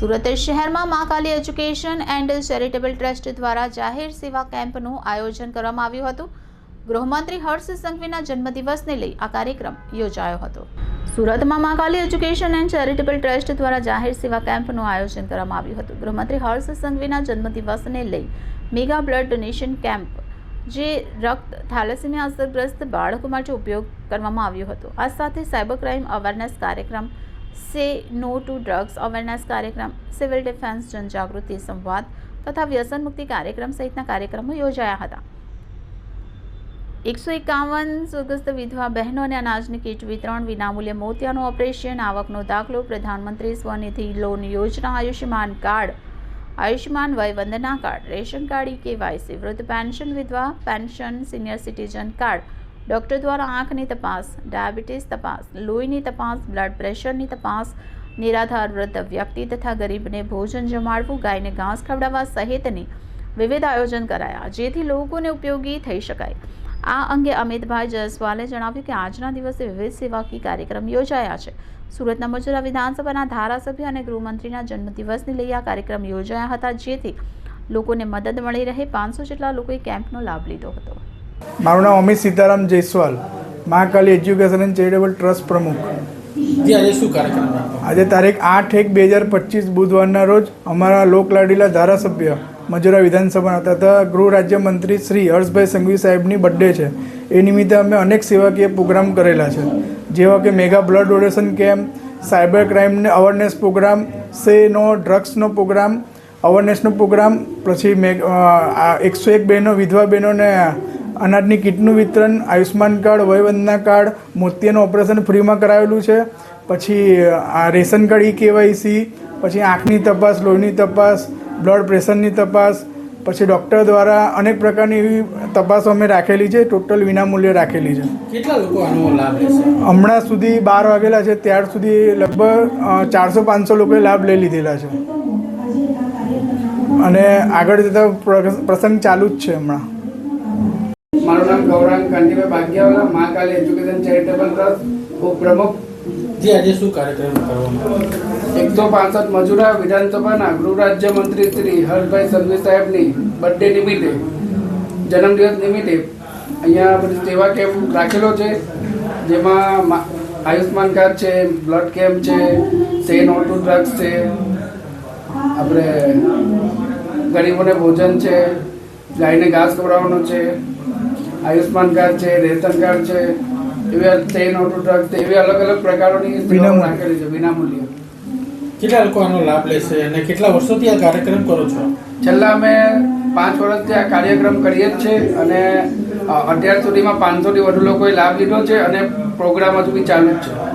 સુરત શહેરમાં Maa Kali education and charitable trust દ્વારા જાહેર સેવા કેમ્પનું આયોજન કરવામાં આવ્યું હતું. ગૃહમંત્રી હર્ષ સંઘવીના જન્મદિવસને લઈ આ કાર્યક્રમ યોજાયો હતો. સુરતમાં Maa Kali education and charitable trust દ્વારા જાહેર સેવા કેમ્પનું આયોજન કરવામાં આવ્યું હતું. ગૃહમંત્રી હર્ષ સંઘવીના જન્મદિવસને લઈ મેગા બ્લડ ડોનેશન કેમ્પ, જે રક્ત, થેલેસેમિયા અસરગ્રસ્ત બાળકો માટે ઉપયોગ કરવામાં આવ્યો હતો. આ સાથે સાયબર ક્રાઇમ અવેરનેસ કાર્યક્રમ say no to drugs awareness કાર્યક્રમ સિવિલ ડિફેન્સ જનજાગૃતિ સંવાદ તથા વ્યસન મુક્તિ કાર્યક્રમ સહિતના કાર્યક્રમો યોજાયા હતા એકસો એકાવન સુગસ્ત વિધવા બહેનો અને અનાજની કીટ વિતરણ વિનામૂલ્યે મોતિયાનું ઓપરેશન આવકનો દાખલો પ્રધાનમંત્રી સ્વનિધિ લોન યોજના Ayushman card Ayushman Vay Vandana card ration card KYC વૃદ્ધ પેન્શન વિધવા pension senior citizen card doctor દ્વારા આંખની તપાસ, ડાયાબિટીસ તપાસ, લોહીની તપાસ, બ્લડ પ્રેશરની તપાસ, નિરાધાર વૃદ્ધ વ્યક્તિ તથા ગરીબને ભોજન જમાડવું, ગાયને ઘાસ ખવડાવવા સહિતની વિવિધ આયોજન કરાયા, જેથી લોકોને ઉપયોગી થઈ શકાય. આ અંગે અમિતભાઈ જયસ્વાલે જણાવ્યું કે આજના દિવસે વિવિધ સેવાકીય કાર્યક્રમ યોજાયા છે. સુરતના મજુરા વિધાનસભાના ધારાસભ્ય અને ગૃહમંત્રીના જન્મદિવસને લઈ આ કાર્યક્રમ યોજાયા હતા, જેથી લોકોને મદદ મળી રહે. પાંચસો જેટલા લોકોએ કેમ્પનો લાભ લીધો હતો. મારું નામ Amit Sitaram Jaiswal Mahakali education and charitable trust પ્રમુખ. આજે તારીખ આઠ એક બે હજાર પચીસ બુધવારના રોજ અમારા લોકલાડીલા ધારાસભ્ય મજુરા વિધાનસભાના તથા ગૃહ રાજ્યમંત્રી શ્રી હર્ષભાઈ સંઘવી સાહેબની બર્થડે છે. એ નિમિત્તે અમે અનેક સેવાકીય પ્રોગ્રામ કરેલા છે. જેવા કે mega blood donation camp cyber ક્રાઇમને awareness programme say no ડ્રગ્સનો programme અવેરનેસનો પ્રોગ્રામ પછી મેગ એકસો એક બહેનો વિધવા બહેનોને અનાજની કીટનું વિતરણ આયુષ્માન કાર્ડ વયવંદના કાર્ડ મોતિયાનું ઓપરેશન ફ્રીમાં કરાવેલું છે. પછી આ રેશન કાર્ડ ઈ કેવાયસી પછી આંખની તપાસ લોહીની તપાસ બ્લડ પ્રેશરની તપાસ પછી ડૉક્ટર દ્વારા અનેક પ્રકારની એવી તપાસો અમે રાખેલી છે ટોટલ વિનામૂલ્યે રાખેલી છે. કેટલા લોકો આનો લાભ લેશે હમણાં સુધી બાર વાગેલા છે ત્યાર સુધી લગભગ ચારસો પાંચસો લોકોએ લાભ લઈ લીધેલા છે. અને આગળ જતા પ્રસંગ ચાલુ જ છે હમણાં. મારું નામ Gaurang Kantibhai Bhagyawala Mahakali education charitable trust ઉપપ્રમુખ જે આજે શું કાર્યક્રમ કરવામાં? એકસો પાંસઠ મજૂરા વિધાનસભાના ગૃહ રાજ્યમંત્રી શ્રી હર્ષભાઈ સંઘવી સાહેબની બર્થડે નિમિત્તે જન્મદિવસ નિમિત્તે અહીંયા બધી સેવા કેમ્પ રાખેલો છે જેમાં મા- આયુષ્માન કાર્ડ છે બ્લડ કેમ્પ છે સે નો ટુ ડ્રગ્સ છે આપણે ગરીબોને ભોજન છે ગાયને ઘાસ ખવડાવવાનું છે આયુષ્માન કાર્ડ છે રેશન કાર્ડ છે એવી ટ્રેન ઓટો ટ્રક છે એવી અલગ અલગ પ્રકારોની સેવાઓ રાખેલી છે વિનામૂલ્યે. કેટલા લોકો આનો લાભ લેશે અને કેટલા વર્ષોથી આ કાર્યક્રમ કરો છો? છેલ્લા અમે પાંચ વર્ષથી આ કાર્યક્રમ કરીએ જ છે અને અત્યાર સુધીમાં પાંચસોથી વધુ લોકોએ લાભ લીધો છે અને પ્રોગ્રામ હજુ બી ચાલુ જ છે.